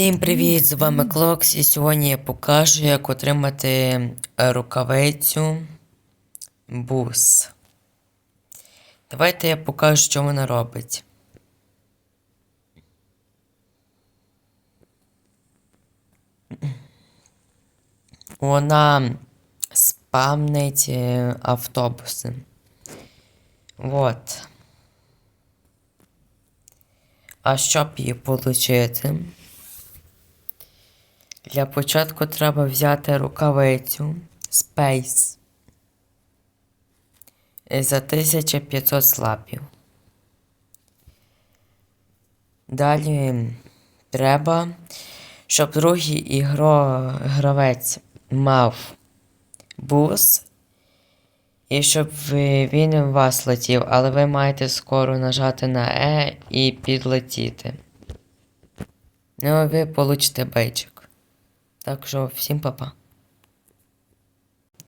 Всім привіт! З вами Клокс, і сьогодні я покажу, як отримати е, рукавицю бус. Давайте я покажу, що вона робить. Вона спамнить е, автобуси. Вот. А щоб її отримати, для початку треба взяти рукавицю Space за 1500 слапів. Далі треба, щоб другий ігро... гравець мав бус. І щоб він у вас летів, але ви маєте скоро нажати на Е і підлетіти. Ну, ви получите бейджик. Так що всім па-па.